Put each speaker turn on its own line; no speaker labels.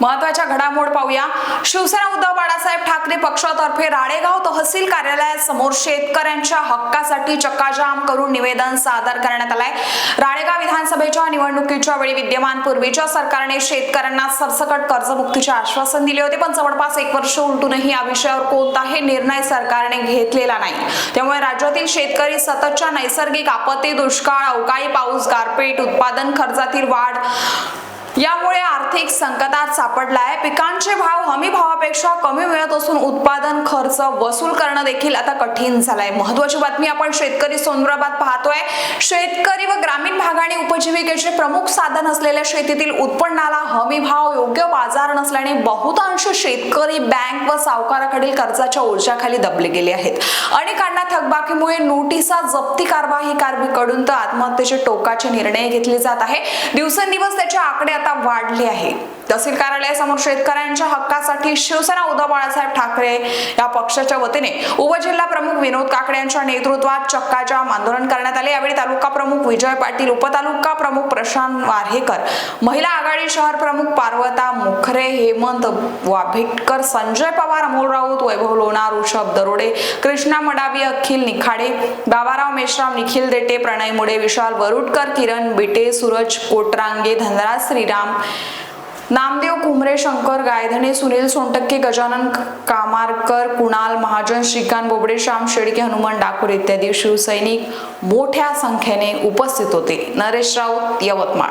महत्त्वाच्या घडामोड पाहूया. शिवसेना उद्धव बाळासाहेब ठाकरे पक्षातर्फे राळेगाव तहसील कार्यालयासमोर शेतकऱ्यांच्या हक्कासाठी चक्काजाम करून निवेदन सादर करण्यात आलंय. राळेगाव विधानसभेच्या निवडणुकीच्या वेळी विद्यमान पूर्वीच्या सरकारने शेतकऱ्यांना सरसकट कर्जमुक्तीचे आश्वासन दिले होते पण जवळपास एक वर्ष उलटूनही या विषयावर कोणताही निर्णय सरकारने घेतलेला नाही. त्यामुळे राज्यातील शेतकरी सततच्या नैसर्गिक आपत्ती दुष्काळ अवकाळी पाऊस गारपीट उत्पादन खर्चातील वाढ यामुळे आर्थिक संकटात सापडलाय. पिकांचे भाव हमी भावापेक्षा कमी मिळत असून उत्पादन खर्च वसूल करणं देखील आता कठीण झालंय. महत्वाची बातमी आपण शेतकरी संदर्भात पाहतोय. शेतकरी व ग्रामीण भागाने उपजीविकेचे प्रमुख साधन असलेल्या शेतीतील उत्पन्नाला हमी भाव योग्य बाजार नसल्याने बहुतांश शेतकरी बँक व सावकाराकडील कर्जाच्या ओझ्याखाली दबले गेले आहेत. अनेकांना थकबाकीमुळे नोटिसा जप्ती कारवाई कारकडून तर आत्महत्येचे टोकाचे निर्णय घेतले जात आहे. दिवसेंदिवस त्याचे आकडे आता वाढली आहे. तहसील कार्यालयासमोर शेतकऱ्यांच्या हक्कासाठी शिवसेना उद्धव बाळासाहेब ठाकरे या पक्षाच्या वतीने उपजिल्हा प्रमुख विनोद काकडे यांच्या नेतृत्वात चक्काजाम आंदोलन करण्यात आले. यावेळी तालुका प्रमुख विजय पाटील उपतालुका प्रमुख प्रशांत वारहेकर महिला आघाडी शहर प्रमुख पार्वता मुखरे हेमंत वाभेटकर संजय पवार अमोल राऊत वैभव लोणार ऋषभ दरोडे कृष्णा मडावी अखिल निखाडे बाबाराव मेश्राम निखिल देटे प्रणय मुडे विशाल वरुडकर किरण बिटे सूरज कोटरांगे धनराज श्री श्रीराम. नामदेव कुमरे शंकर गायधने सुनील सोनटक्के गजानन कामारकर कुणाल महाजन श्रीकांत बोबडे श्याम शेडके हनुमान डाकूर इत्यादी शिवसैनिक मोठ्या संख्येने उपस्थित होते. नरेश राऊत यवतमाळ.